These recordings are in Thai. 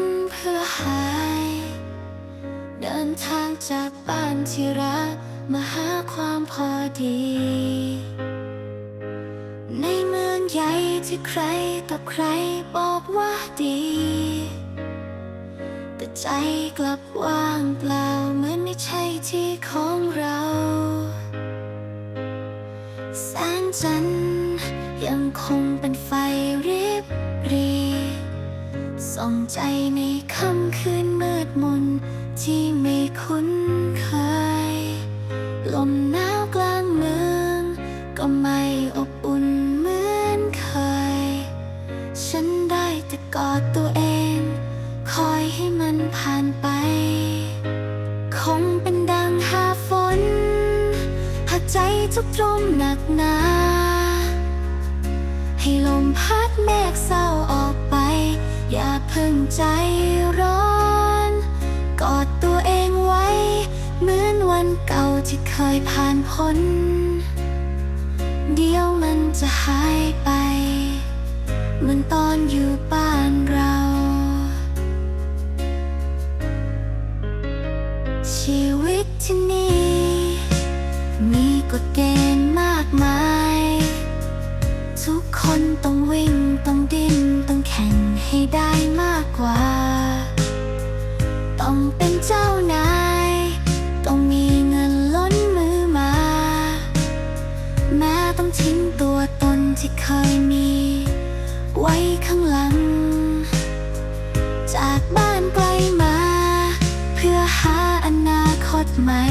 นเพื่อหาย เดินทางจากบ้านที่รักมาหาความพอดี ในเมืองใหญ่ที่ใครกับใครบอกว่าดี แต่ใจกลับว่างเปล่าเหมือนไม่ใช่ที่ของเราแสงจันทร์ยังคงเป็นไฟรีบรี ส่องใจในค่ำคืนมืดมนที่ไม่คุ้นเคย ลมหนาวกลางเมือง ก็ไม่อบอุ่นเหมือนเคย ฉันได้แต่กอดตัวเอง คอยให้มันผ่านไป คงเป็นดังหาฝน หาใจทุกตรมหนักหนา ให้ลมพัดเมฆเศร้า พิ่งใจร้อน กอดตัวเองไว้ เหมือนวันเก่าที่เคยผ่านพ้น เดี๋ยวมันจะหายไป เหมือนตอนอยู่บ้านเรา ชีวิตที่นี่ มีกฎเกณฑ์มากมาย ทุกคนต้องวิ่งต้องดิ้นต้องแข่ง ให้ได้มากกว่า ต้องเป็นเจ้านาย ต้องมีเงินล้นมือมา แม้ต้องทิ้งตัวตนที่เคยมี ไว้ข้างหลัง จากบ้านไกลมา เพื่อหาอนาคตใหม่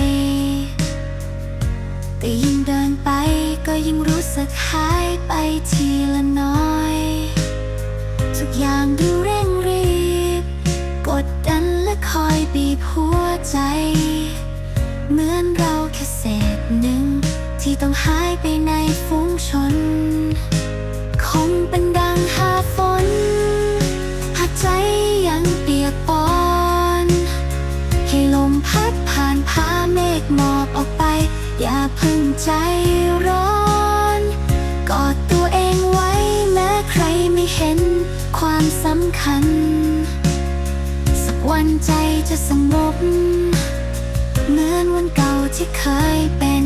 แต่ยิ่งเดินไปก็ยิ่งรู้สึกหายไปทีละ หัวใจ เหมือนเราแค่เศษหนึ่ง ที่ต้องหายไปในฝูงชน คงเป็นดังหาฝน หากใจยังเปียกปอนให้ลมพัดผ่านพาเมฆหมอกออกไป อย่าพึ่งใจร้อนกอดตัวเองไว้แม้ใครไม่เห็นความสำคัญ วันใจจะสงบ เหมือนวันเก่าที่เคยเป็น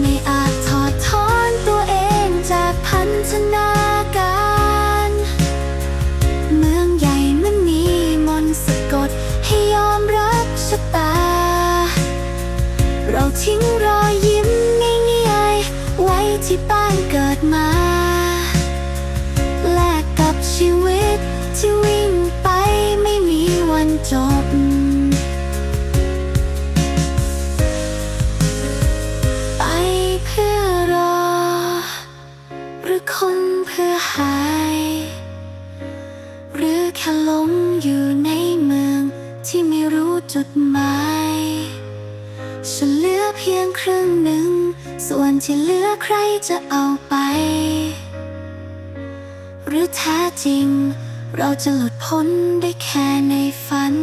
ไม่อาจถอดถอนตัวเองจากพันธนาการ เมืองใหญ่มันมีมนต์สะกดให้ยอมรับชะตา เราทิ้งรอยยิ้มง่ายๆไว้ที่บ้านเกิดมา ชีวิตที่วิ่งไปไม่มีวันจบ ไปเพื่อรอ หรือคนเพื่อหาย หรือแค่หลงอยู่ในเมืองที่ไม่รู้จุดหมายฉันเหลือเพียงครึ่งหนึ่ง ส่วนที่เหลือใครจะเอาไป รือแท้จริง เราจะหลุดพ้นได้แค่ในฝัน